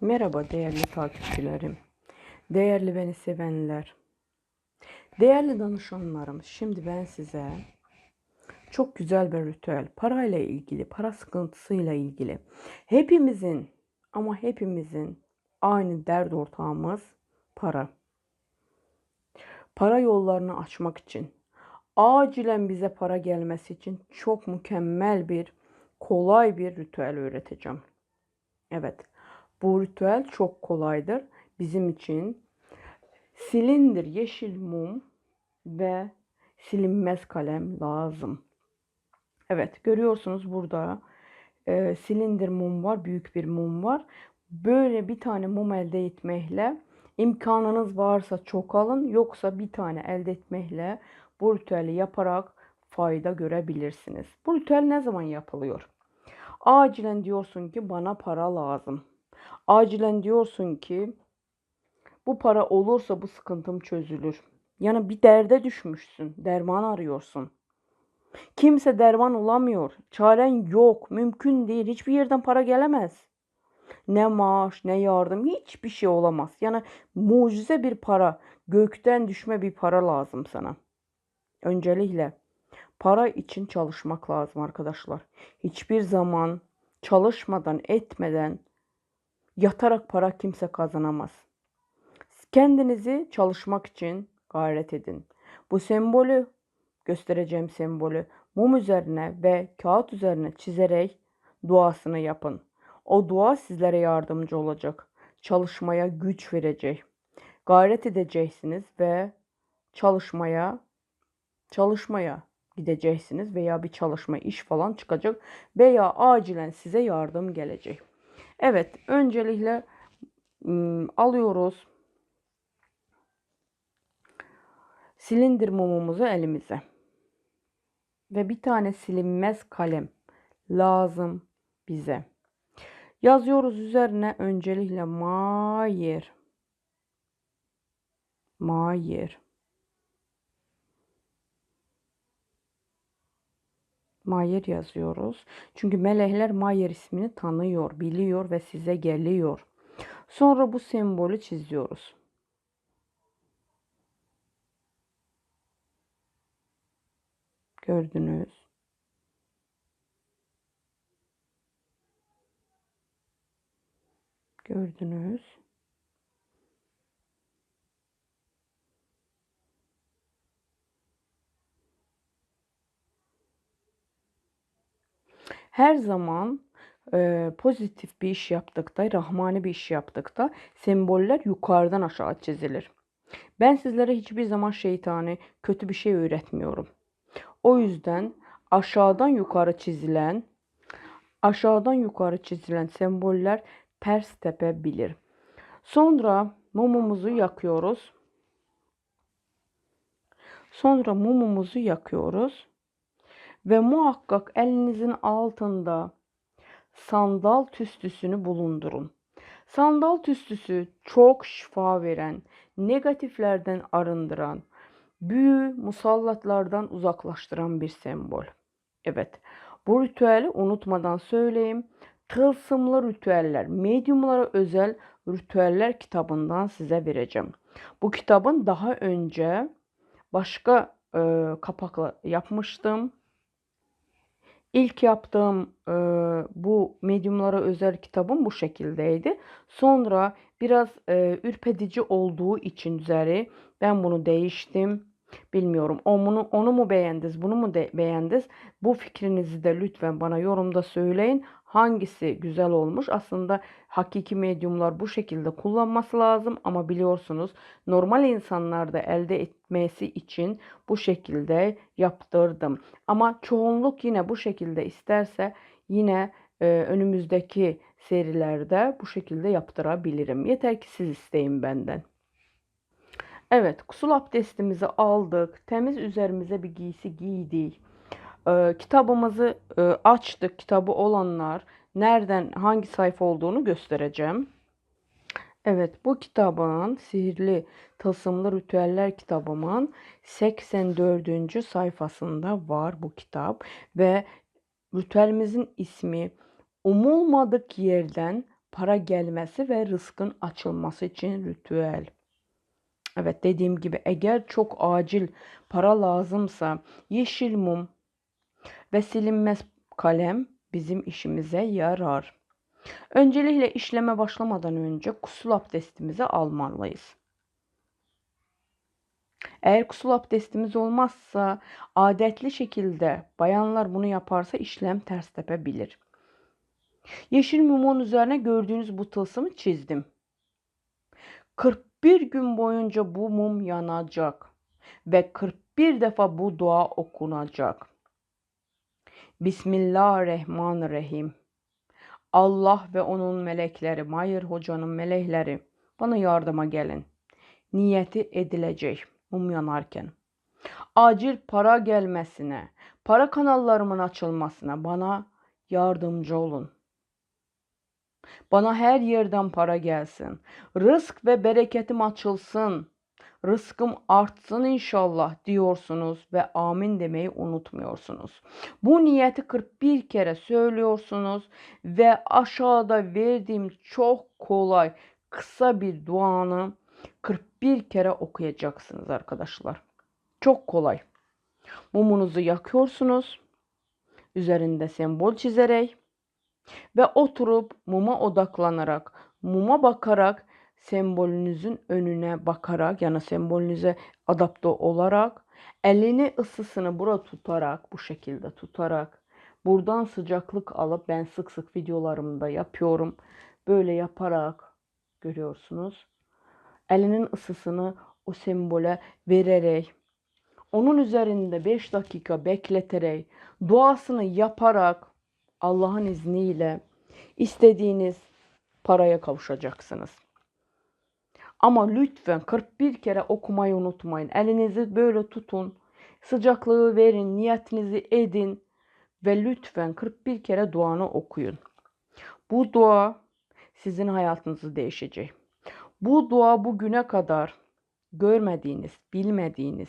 Merhaba değerli takipçilerim, değerli beni sevenler, değerli danışanlarım. Şimdi ben size çok güzel bir ritüel, parayla ilgili, para sıkıntısıyla ilgili. Hepimizin ama hepimizin aynı dert ortağımız para. Para yollarını açmak için, acilen bize para gelmesi için çok mükemmel bir, kolay bir ritüel öğreteceğim. Evet, bu ritüel çok kolaydır. Bizim için silindir yeşil mum ve silinmez kalem lazım. Evet, görüyorsunuz burada e, silindir mum var, büyük bir mum var. Böyle bir tane mum elde etmekle imkanınız varsa çok alın, yoksa bir tane elde etmekle bu ritüeli yaparak fayda görebilirsiniz. Bu ritüel ne zaman yapılıyor? Acilen diyorsun ki bana para lazım. Acilen diyorsun ki bu para olursa bu sıkıntım çözülür. Yani bir derde düşmüşsün, derman arıyorsun. Kimse derman olamıyor. Çaren yok, mümkün değil. Hiçbir yerden para gelemez. Ne maaş, ne yardım, hiçbir şey olamaz. Yani mucize bir para, gökten düşme bir para lazım sana. Öncelikle para için çalışmak lazım arkadaşlar. Hiçbir zaman çalışmadan, etmeden yatarak para kimse kazanamaz. Kendinizi çalışmak için gayret edin. Bu sembolü göstereceğim sembolü mum üzerine ve kağıt üzerine çizerek duasını yapın. O dua sizlere yardımcı olacak. Çalışmaya güç verecek. Gayret edeceksiniz ve çalışmaya çalışmaya gideceksiniz veya bir çalışma iş falan çıkacak veya acilen size yardım gelecek. Evet, öncelikle alıyoruz silindir mumumuzu elimize. Ve bir tane silinmez kalem lazım bize. Yazıyoruz üzerine öncelikle Mayer. Mayer. Mayer yazıyoruz. Çünkü melekler Mayer ismini tanıyor, biliyor ve size geliyor. Sonra bu sembolü çiziyoruz. Gördünüz. Gördünüz. Her zaman e, pozitif bir iş yaptıkta, rahmani bir iş yaptıkta semboller yukarıdan aşağı çizilir. Ben sizlere hiçbir zaman şeytani, kötü bir şey öğretmiyorum. O yüzden aşağıdan yukarı çizilen, aşağıdan yukarı çizilen semboller ters tepebilir. Sonra mumumuzu yakıyoruz. Sonra mumumuzu yakıyoruz. Ve muhakkak elinizin altında sandal tüstüsünü bulundurun. Sandal tüstüsü çok şifa veren, negatiflerden arındıran, büyü, musallatlardan uzaklaştıran bir sembol. Evet, bu ritüeli unutmadan söyleyeyim. Tılsımlı ritüeller, medyumlara özel ritüeller kitabından size vereceğim. Bu kitabın daha önce başka e, kapakla yapmıştım. İlk yaptığım e, bu medyumlara özel kitabım bu şekildeydi. Sonra biraz e, ürpedici olduğu için üzeri ben bunu değiştim. Bilmiyorum onu, onu mu beğendiniz bunu mu de, beğendiniz? Bu fikrinizi de lütfen bana yorumda söyleyin. Hangisi güzel olmuş? Aslında hakiki medyumlar bu şekilde kullanması lazım ama biliyorsunuz normal insanlarda elde etmesi için bu şekilde yaptırdım. Ama çoğunluk yine bu şekilde isterse yine e, önümüzdeki serilerde bu şekilde yaptırabilirim. Yeter ki siz isteyin benden. Evet, kusul abdestimizi aldık. Temiz üzerimize bir giysi giydik. Ee, kitabımızı e, açtık. Kitabı olanlar nereden hangi sayfa olduğunu göstereceğim. Evet, bu kitabın Sihirli Tılsımlı Ritüeller kitabımın 84. sayfasında var bu kitap ve ritüelimizin ismi Umulmadık yerden para gelmesi ve rızkın açılması için ritüel. Evet dediğim gibi eğer çok acil para lazımsa yeşil mum ve silinmez kalem bizim işimize yarar. Öncelikle işleme başlamadan önce kusul abdestimizi almalıyız. Eğer kusul abdestimiz olmazsa adetli şekilde bayanlar bunu yaparsa işlem ters tepebilir. Yeşil mumun üzerine gördüğünüz bu tılsımı çizdim. 41 gün boyunca bu mum yanacak ve 41 defa bu dua okunacak. Bismillahirrahmanirrahim. Allah ve onun melekleri, Mayır hocanın melekleri bana yardıma gelin. Niyeti edilecek mum yanarken. Acil para gelmesine, para kanallarımın açılmasına bana yardımcı olun. Bana her yerden para gelsin. Rızk ve bereketim açılsın. Rızkım artsın inşallah diyorsunuz ve amin demeyi unutmuyorsunuz. Bu niyeti 41 kere söylüyorsunuz ve aşağıda verdiğim çok kolay kısa bir duanı 41 kere okuyacaksınız arkadaşlar. Çok kolay. Mumunuzu yakıyorsunuz. Üzerinde sembol çizerek ve oturup muma odaklanarak, muma bakarak sembolünüzün önüne bakarak yani sembolünüze adapte olarak elini ısısını bura tutarak bu şekilde tutarak buradan sıcaklık alıp ben sık sık videolarımda yapıyorum. Böyle yaparak görüyorsunuz. Elinin ısısını o sembole vererek onun üzerinde 5 dakika bekleterek duasını yaparak Allah'ın izniyle istediğiniz paraya kavuşacaksınız. Ama lütfen 41 kere okumayı unutmayın. Elinizi böyle tutun. Sıcaklığı verin, niyetinizi edin ve lütfen 41 kere duanı okuyun. Bu dua sizin hayatınızı değişecek. Bu dua bugüne kadar görmediğiniz, bilmediğiniz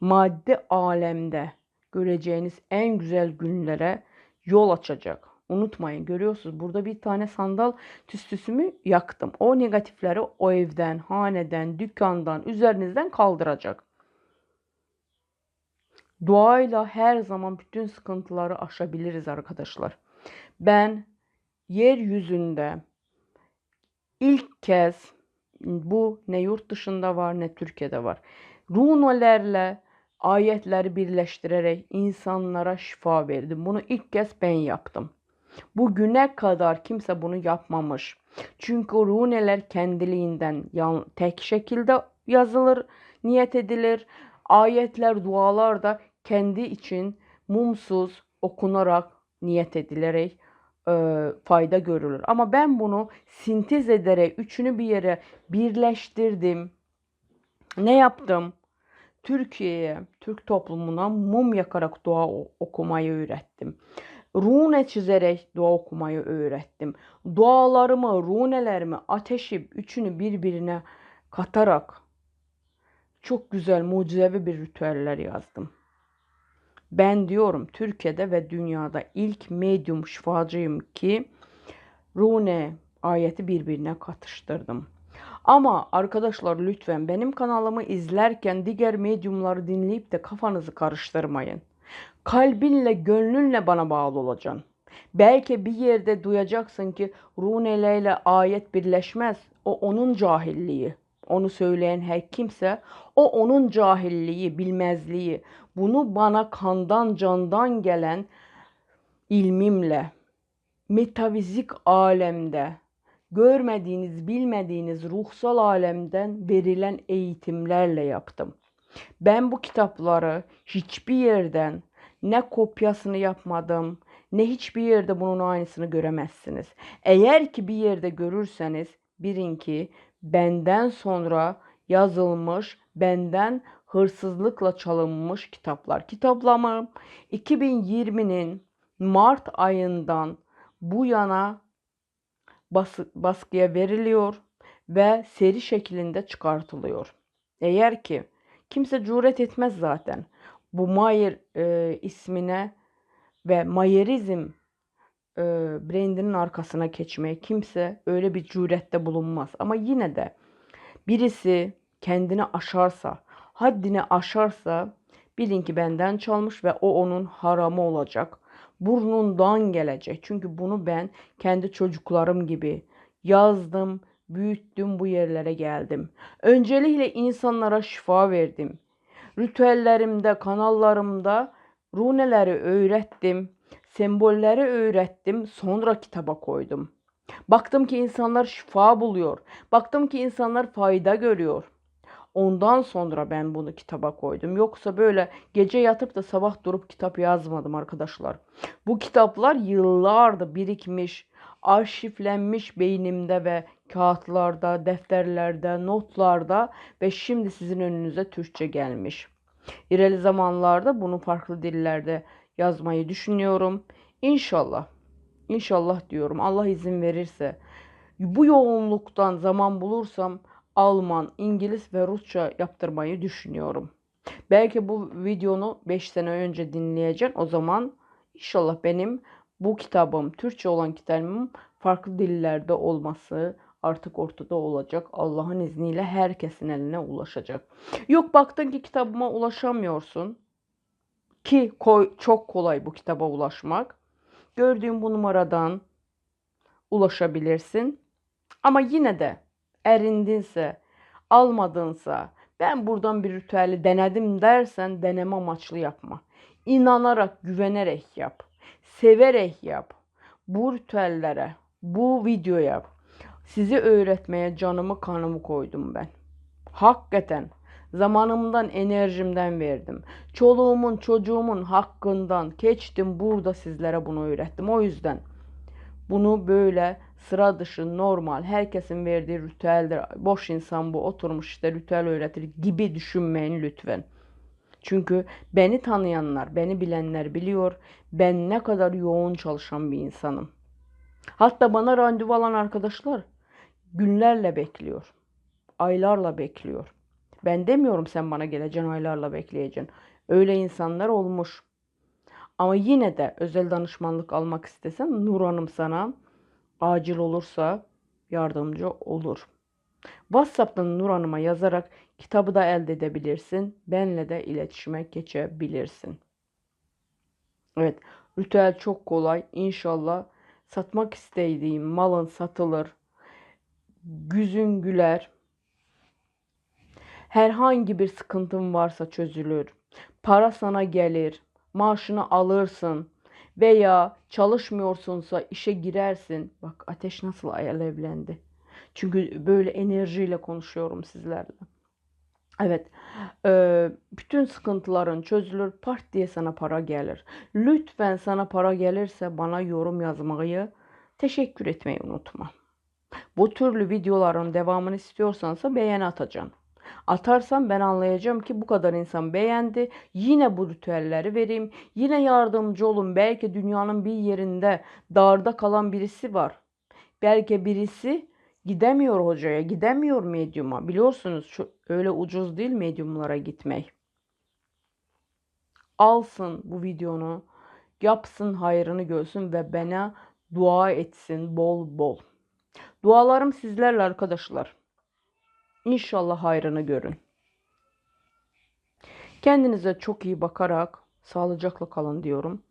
maddi alemde göreceğiniz en güzel günlere yol açacak. Unutmayın görüyorsunuz burada bir tane sandal tüstüsümü yaktım. O negatifleri o evden, haneden, dükkandan, üzerinizden kaldıracak. Duayla her zaman bütün sıkıntıları aşabiliriz arkadaşlar. Ben yeryüzünde ilk kez bu ne yurt dışında var ne Türkiye'de var. Runolerle ayetleri birleştirerek insanlara şifa verdim. Bunu ilk kez ben yaptım. Bugüne kadar kimse bunu yapmamış. Çünkü runeler kendiliğinden tek şekilde yazılır, niyet edilir. Ayetler, dualar da kendi için mumsuz okunarak niyet edilerek e, fayda görülür. Ama ben bunu sintez ederek üçünü bir yere birleştirdim. Ne yaptım? Türkiye'ye, Türk toplumuna mum yakarak dua okumayı öğrettim. Rune çizerek dua okumayı öğrettim. Dualarımı, runelerimi, ateşi üçünü birbirine katarak çok güzel mucizevi bir ritüeller yazdım. Ben diyorum Türkiye'de ve dünyada ilk medyum şifacıyım ki rune ayeti birbirine katıştırdım. Ama arkadaşlar lütfen benim kanalımı izlerken diğer medyumları dinleyip de kafanızı karıştırmayın. Kalbinle, gönlünle bana bağlı olacaksın. Belki bir yerde duyacaksın ki runeyle ayet birleşmez. O onun cahilliği. Onu söyleyen her kimse o onun cahilliği, bilmezliği. Bunu bana kandan candan gelen ilmimle metafizik alemde görmediğiniz, bilmediğiniz ruhsal alemden verilen eğitimlerle yaptım. Ben bu kitapları hiçbir yerden ne kopyasını yapmadım, ne hiçbir yerde bunun aynısını göremezsiniz. Eğer ki bir yerde görürseniz bilin ki benden sonra yazılmış, benden hırsızlıkla çalınmış kitaplar. Kitaplamam 2020'nin Mart ayından bu yana bas baskıya veriliyor ve seri şeklinde çıkartılıyor. Eğer ki kimse cüret etmez zaten bu Mayer e, ismine ve Mayerizm e, brandinin arkasına geçmeye kimse öyle bir cürette bulunmaz. Ama yine de birisi kendini aşarsa, haddini aşarsa bilin ki benden çalmış ve o onun haramı olacak. Burnundan gelecek. Çünkü bunu ben kendi çocuklarım gibi yazdım, büyüttüm, bu yerlere geldim. Öncelikle insanlara şifa verdim. Ritüellerimde, kanallarımda runeleri öğrettim, sembolleri öğrettim, sonra kitaba koydum. Baktım ki insanlar şifa buluyor. Baktım ki insanlar fayda görüyor. Ondan sonra ben bunu kitaba koydum. Yoksa böyle gece yatıp da sabah durup kitap yazmadım arkadaşlar. Bu kitaplar yıllardır birikmiş, arşivlenmiş beynimde ve kağıtlarda, defterlerde, notlarda ve şimdi sizin önünüze Türkçe gelmiş. İleri zamanlarda bunu farklı dillerde yazmayı düşünüyorum. İnşallah, inşallah diyorum Allah izin verirse bu yoğunluktan zaman bulursam Alman, İngiliz ve Rusça yaptırmayı düşünüyorum. Belki bu videonu 5 sene önce dinleyeceksin. O zaman inşallah benim bu kitabım, Türkçe olan kitabım farklı dillerde olması artık ortada olacak. Allah'ın izniyle herkesin eline ulaşacak. Yok baktın ki kitabıma ulaşamıyorsun. Ki koy, çok kolay bu kitaba ulaşmak. Gördüğün bu numaradan ulaşabilirsin. Ama yine de erindinse, almadınsa, ben buradan bir ritüeli denedim dersen deneme amaçlı yapma. İnanarak, güvenerek yap. Severek yap. Bu ritüellere, bu videoya sizi öğretmeye canımı kanımı koydum ben. Hakikaten zamanımdan, enerjimden verdim. Çoluğumun, çocuğumun hakkından geçtim burada sizlere bunu öğrettim. O yüzden bunu böyle sıra dışı, normal, herkesin verdiği ritüeldir. Boş insan bu oturmuş işte ritüel öğretir gibi düşünmeyin lütfen. Çünkü beni tanıyanlar, beni bilenler biliyor ben ne kadar yoğun çalışan bir insanım. Hatta bana randevu alan arkadaşlar günlerle bekliyor. Aylarla bekliyor. Ben demiyorum sen bana geleceksin aylarla bekleyeceksin. Öyle insanlar olmuş. Ama yine de özel danışmanlık almak istesen Nur Hanım sana acil olursa yardımcı olur. WhatsApp'tan Nur Hanım'a yazarak kitabı da elde edebilirsin. Benle de iletişime geçebilirsin. Evet, ritüel çok kolay. İnşallah satmak istediğim malın satılır. Güzün güler. Herhangi bir sıkıntın varsa çözülür. Para sana gelir. Maaşını alırsın veya çalışmıyorsunsa işe girersin. Bak ateş nasıl alevlendi. Çünkü böyle enerjiyle konuşuyorum sizlerle. Evet, bütün sıkıntıların çözülür, part diye sana para gelir. Lütfen sana para gelirse bana yorum yazmayı, teşekkür etmeyi unutma. Bu türlü videoların devamını istiyorsansa beğeni atacaksın. Atarsam ben anlayacağım ki bu kadar insan beğendi. Yine bu ritüelleri vereyim. Yine yardımcı olun. Belki dünyanın bir yerinde darda kalan birisi var. Belki birisi gidemiyor hocaya, gidemiyor medyuma. Biliyorsunuz şu, öyle ucuz değil medyumlara gitmek. Alsın bu videonu, yapsın hayrını görsün ve bana dua etsin bol bol. Dualarım sizlerle arkadaşlar. İnşallah hayrını görün. Kendinize çok iyi bakarak sağlıcakla kalın diyorum.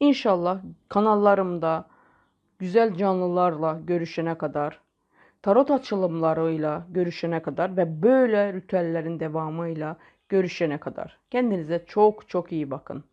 İnşallah kanallarımda güzel canlılarla görüşene kadar, tarot açılımlarıyla görüşene kadar ve böyle ritüellerin devamıyla görüşene kadar kendinize çok çok iyi bakın.